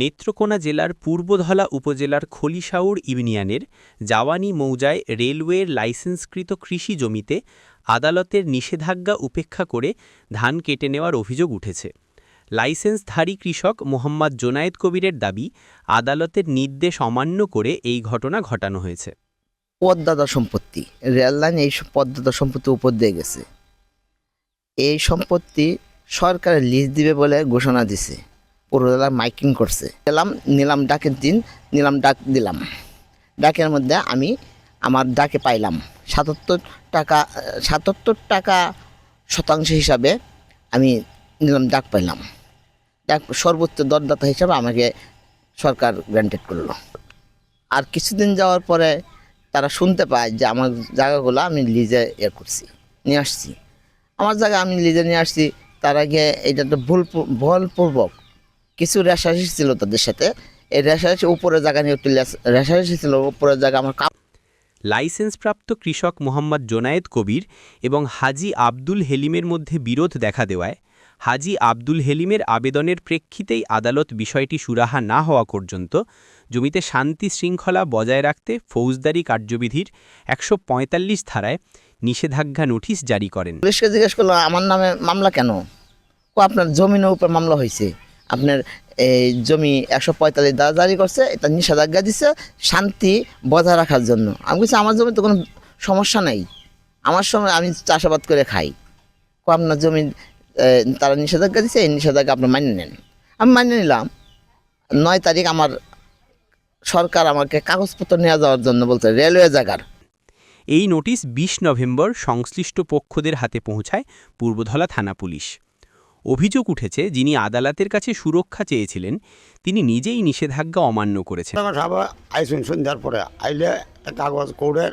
নেত্রকোনা জেলার পূর্বধলা উপজেলার খলিশাউর ইউনিয়নের জাওয়ানি মৌজায় রেলওয়ের লাইসেন্সকৃত কৃষি জমিতে আদালতের নিষেধাজ্ঞা উপেক্ষা করে ধান কেটে নেওয়ার অভিযোগ উঠেছে। লাইসেন্সধারী কৃষক মোহাম্মদ জোনায়েদ কবিরের দাবি, আদালতের নির্দেশ অমান্য করে এই ঘটনা ঘটানো হয়েছে। পদ্মাদা সম্পত্তি, রেল লাইন এই পদ্মাদা সম্পত্তি উপর দিয়ে গেছে। এই সম্পত্তি সরকারের লিজ দিবে বলে ঘোষণা দিছে। পুরোদলা মাইকিং করছে। গেলাম, নিলাম ডাকের দিন, নিলাম ডাক দিলাম। ডাকের মধ্যে আমি আমার ডাকে পাইলাম। সাতাত্তর টাকা সাতাত্তর টাকা শতাংশ হিসাবে আমি নিলাম, ডাক পাইলাম। ডাক, সর্বোচ্চ দরদাতা হিসাবে আমাকে সরকার গ্রান্টেড করল। আর কিছুদিন যাওয়ার পরে তারা শুনতে পায় যে আমার জায়গাগুলো আমি লিজে ইয়ে করছি, নিয়ে আসছি। আমার জায়গা আমি লিজে নিয়ে আসছি, তার আগে এটা তো ভুল ভুলপূর্বক কিছু রেশারেশি ছিল তাদের সাথে। এই রেশারেশি উপরের জায়গা নিয়ে একটু রেশারেশি ছিল উপরের জায়গা আমার কাপ লাইসেন্সপ্রাপ্ত কৃষক মোহাম্মদ জোনায়েদ কবির এবং হাজি আব্দুল হেলিমের মধ্যে বিরোধ দেখা দেওয়ায় হাজি আব্দুল হেলিমের আবেদনের প্রেক্ষিতেই আদালত বিষয়টি সুরাহা না হওয়া পর্যন্ত জমিতে শান্তি শৃঙ্খলা বজায় রাখতে ফৌজদারি কার্যবিধির একশো পঁয়তাল্লিশ ধারায় নিষেধাজ্ঞা নোটিশ জারি করেন। পুলিশকে জিজ্ঞেস করল আমার নামে মামলা কেন? ও আপনার জমিনের উপর মামলা হয়েছে? আপনার এই জমি একশো পঁয়তাল্লিশ দ্বারা জারি করছে, এটা নিষেধাজ্ঞা দিচ্ছে শান্তি বজায় রাখার জন্য। আমি বলছি, আমার জমি তো কোনো সমস্যা নেই। আমার সময় আমি চাষাবাদ করে খাই। আপনার জমি তারা নিষেধাজ্ঞা দিচ্ছে এই নিষেধাজ্ঞা আপনি মানিয়ে নেন। আমি মানিয়ে নিলাম। নয় তারিখ আমার সরকার আমাকে কাগজপত্র নিয়ে যাওয়ার জন্য বলছে, রেলওয়ে জায়গার এই নোটিশ ২০ নভেম্বর সংশ্লিষ্ট পক্ষদের হাতে পৌঁছায় পূর্বধলা থানা পুলিশ। অভিযোগ উঠেছে যিনি আদালতের কাছে সুরক্ষা চেয়েছিলেন তিনি নিজেই নিষেধাজ্ঞা অমান্য করেছেন। তখন আইসুন সন্ধ্যার পরে আইলে কাগজ কোর্টের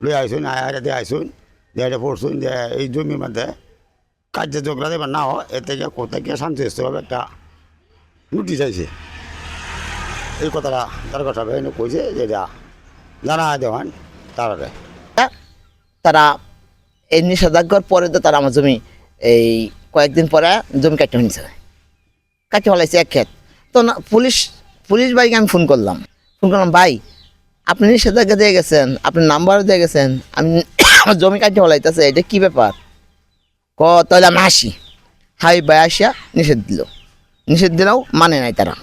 লই আইসুন আয়ারে দিয়ে আইসুন দিয়ে পড়ছুন যে এই জমির মধ্যে কার্য যোগরা দেবার না হয় এ থেকে কোথায় গিয়ে শান্তিস্থভাবে একটা নোটিশ আইছে। এই কথাটা তার কথা এনে কইছে যে এটা জানা দেওয়ান তারারে। তারা এই নিষেধাজ্ঞার পরে তো তারা আমার জমি এই কয়েকদিন পরে জমি কাটতে হয়েছে কাটতে ফেলাইছে এক ক্ষেত। তো না, পুলিশ পুলিশ ভাইকে আমি ফোন করলাম। ফোন করলাম, ভাই, আপনি নিষেধাজ্ঞা দিয়ে গেছেন আপনি নাম্বার দিয়ে গেছেন, আমি আমার জমি কাটতে ফেলাইতেছে, এটা কী ব্যাপার? ক, তাহলে আমি আসি। হাই, ভাই আসিয়া নিষেধ দিল। নিষেধ দিলেও মানে নাই তারা।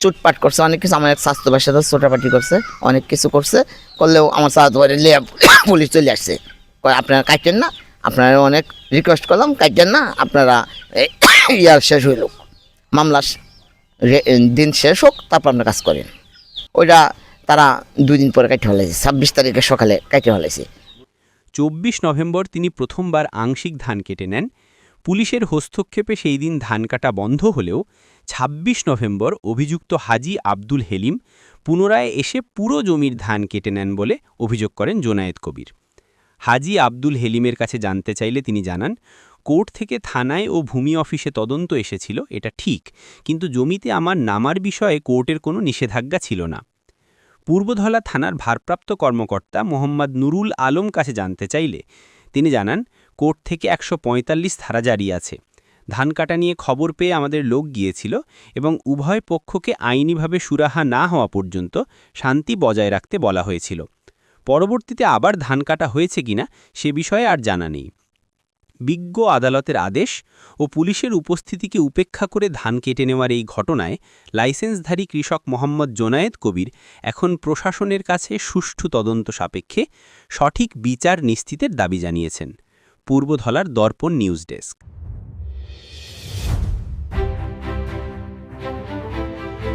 চুটপাট করছে, অনেক কিছু আমার এক স্বাস্থ্য ভাইয়ের সাথে ছোটাপাটি করছে, অনেক কিছু করছে, করলেও আমার স্বাস্থ্য পুলিশ চলে আসছে। আপনারা কাটেন না আপনারা অনেক রিকোয়েস্ট করলাম কাটেন না, আপনারা ইয়ার শেষ হইল। মামলা দিন শেষ হোক, তারপর আপনার কাজ করেন ওইটা তারা দুই দিন পরে কাটে ফেলাইছে, ছাব্বিশ তারিখে সকালে কাটে ফেলাইছে। চব্বিশ নভেম্বর তিনি প্রথমবার আংশিক ধান কেটে নেন। পুলিশের হস্তক্ষেপে সেই দিন ধান কাটা বন্ধ হলেও ২৬ নভেম্বর অভিযুক্ত হাজি আব্দুল হেলিম পুনরায় এসে পুরো জমির ধান কেটে নেন বলে অভিযোগ করেন জোনায়েদ কবির। হাজি আব্দুল হেলিমের কাছে জানতে চাইলে তিনি জানান, কোর্ট থেকে থানায় ও ভূমি অফিসে তদন্ত এসেছিল, এটা ঠিক, কিন্তু জমিতে আমার নামার বিষয়ে কোর্টের কোনো নিষেধাজ্ঞা ছিল না। পূর্বধলা থানার ভারপ্রাপ্ত কর্মকর্তা মোহাম্মদ নুরুল আলম কাছে জানতে চাইলে তিনি জানান, কোর্ট থেকে একশো পঁয়তাল্লিশ ধারা জারি আছে। ধান কাটা নিয়ে খবর পেয়ে আমাদের লোক গিয়েছিল এবং উভয় পক্ষকে আইনিভাবে সুরাহা না হওয়া পর্যন্ত শান্তি বজায় রাখতে বলা হয়েছিল। পরবর্তীতে আবার ধান কাটা হয়েছে কিনা সে বিষয়ে আর জানা নেই। বিজ্ঞ আদালতের আদেশ ও পুলিশের উপস্থিতিকে উপেক্ষা করে ধান কেটে নেওয়ার এই ঘটনায় লাইসেন্সধারী কৃষক মোহাম্মদ জোনায়েদ কবির এখন প্রশাসনের কাছে সুষ্ঠু তদন্ত সাপেক্ষে সঠিক বিচার নিশ্চিতের দাবি জানিয়েছেন। পূর্বধলার দর্পণ নিউজ ডেস্ক।